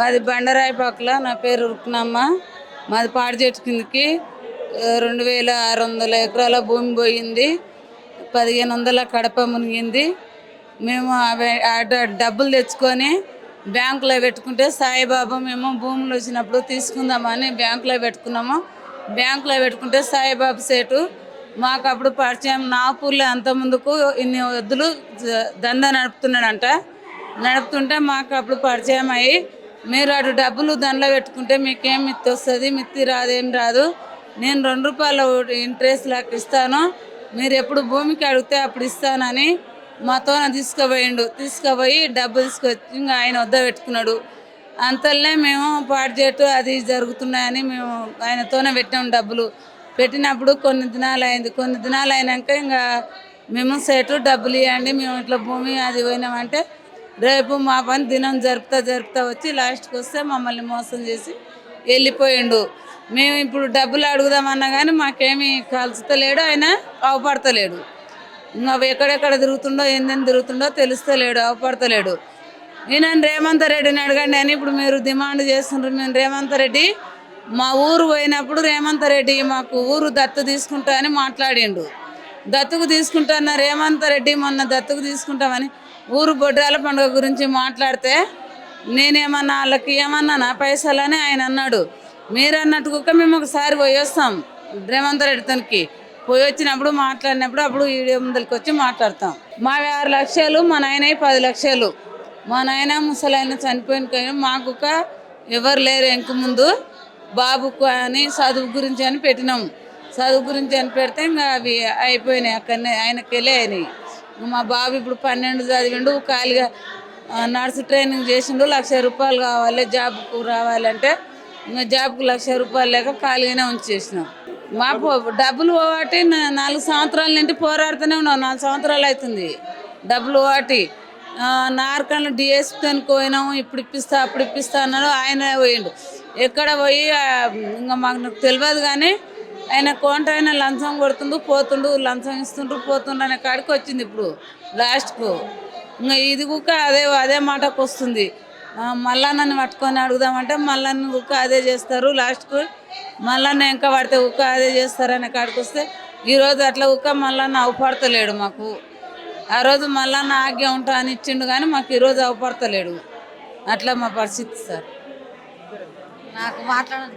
మాది బండరాయిపాకల నా పేరు రుక్నమ్మ. మాది పాడి చెట్టు కిందకి రెండు వేల ఆరు వందల ఎకరాల భూమి పోయింది. పదిహేను వందల కడప మునిగింది. మేము ఆ డబ్బులు తెచ్చుకొని బ్యాంకులో పెట్టుకుంటే సాయిబాబా మేము భూములు వచ్చినప్పుడు తీసుకుందామని బ్యాంకులో పెట్టుకున్నాము. బ్యాంకులో పెట్టుకుంటే సాయిబాబా సేటు మాకు అప్పుడు పరిచయం. నాపూర్లో అంత ముందుకు ఇన్ని వద్దులు దందా నడుపుతున్నాడంట. నడుపుతుంటే మాకు అప్పుడు పరిచయం అయ్యి మీరు అటు డబ్బులు దానిలో పెట్టుకుంటే మీకేం మిత్తి వస్తుంది? మిత్తి రాదేం రాదు. నేను రెండు రూపాయల ఇంట్రెస్ట్ లాగా ఇస్తాను. మీరు ఎప్పుడు భూమికి అడిగితే అప్పుడు ఇస్తానని మాతో తీసుకుపోయిండు. తీసుకుపోయి డబ్బు తీసుకొచ్చి ఇంకా ఆయన వద్ద పెట్టుకున్నాడు. అంతలోనే మేము పాటు చేయటు అది జరుగుతున్నాయని మేము ఆయనతోనే పెట్టాము డబ్బులు. పెట్టినప్పుడు కొన్ని దినాలు అయింది. కొన్ని దినాలు అయినాక ఇంకా మేము సెటు డబ్బులు ఇవ్వండి మేము ఇట్లా భూమి అది పోయినామంటే రేపు మా పని దినం జరుపుతా జరుపుతా వచ్చి లాస్ట్కి వస్తే మమ్మల్ని మోసం చేసి వెళ్ళిపోయిండు. మేము ఇప్పుడు డబ్బులు అడుగుదామన్నా కానీ మాకేమీ కలుస్తలేడు ఆయన అవపడతలేడు. ఇంకా ఎక్కడెక్కడ తిరుగుతుండో ఏందని తిరుగుతుండో తెలుస్తలేడు అవపడతలేడు. ఈయన రేవంత్ రెడ్డిని అడగండి అని ఇప్పుడు మీరు డిమాండ్ చేస్తున్నారు మేము రేవంత్ రెడ్డి మా ఊరు పోయినప్పుడు రేవంత్ రెడ్డి మాకు ఊరు దత్తు తీసుకుంటా అని మాట్లాడిండు. దత్తుకు తీసుకుంటాన్న రేవంత్ రెడ్డి మొన్న దత్తుకు తీసుకుంటామని ఊరు బొడ్రాల పండుగ గురించి మాట్లాడితే నేనేమన్నా వాళ్ళకి ఏమన్నా నా పైసలని ఆయన అన్నాడు. మీరు అన్నట్టు కుక్క మేము ఒకసారి పోయి వస్తాం రేవంత్ రెడ్డితోనికి పోయి వచ్చినప్పుడు మాట్లాడినప్పుడు అప్పుడు వీడియో ముందరికి వచ్చి మాట్లాడతాం. మావి ఆరు లక్షలు మా నాయన పది లక్షలు. మా నాయన ముసలాయన చనిపోయిన కానీ మా కుక్క ఎవరు లేరు ఇంక ముందు బాబుకు అని చదువు గురించి అని పెట్టినాము చదువు గురించి అని పెడితే ఇంకా అవి అయిపోయినాయి అక్కడనే ఆయనకి వెళ్ళి అయినాయి మా బాబు ఇప్పుడు పన్నెండు చదివిండు ఖాళీగా నర్సు ట్రైనింగ్ చేసిండు లక్ష రూపాయలు కావాలి జాబ్కు రావాలంటే ఇంకా జాబ్కు లక్ష రూపాయలు లేక ఖాళీగానే ఉంచేసినాం. మా డబ్బులు ఒకటి నాలుగు సంవత్సరాల నుండి పోరాడుతూనే ఉన్నాం నాలుగు సంవత్సరాలు అవుతుంది డబ్బులు ఒకటి నార్కన్లు డిఎస్పీతో పోయినాము ఇప్పుడు ఇప్పిస్తా అప్పుడు ఇప్పిస్తా అన్నాడు ఆయన పోయిండు. ఎక్కడ పోయి ఇంకా మాకు నాకు తెలియదు కానీ ఆయన కోంట ఆయన లంచం కొడుతుండు పోతుండు లంచం ఇస్తుండ్రు పోతుండ్రు అనే కాడికి వచ్చింది ఇప్పుడు లాస్ట్కు ఇంకా ఇది కుక్క అదే అదే మాటకు వస్తుంది. మళ్ళా నన్ను పట్టుకొని అడుగుదామంటే మళ్ళా కుక్క అదే చేస్తారు లాస్ట్కు మళ్ళా ఇంకా పడితే కుక్క అదే చేస్తారు అనే కాడికి వస్తే ఈరోజు అట్లా కుక్క మళ్ళా అవపడతలేడు మాకు. ఆ రోజు మళ్ళా నా ఆజ్ఞ ఉంటా అని ఇచ్చిండు కానీ మాకు ఈరోజు అవపడతలేడు. అట్లా మా పరిస్థితి సార్. నాకు మాట్లాడాలి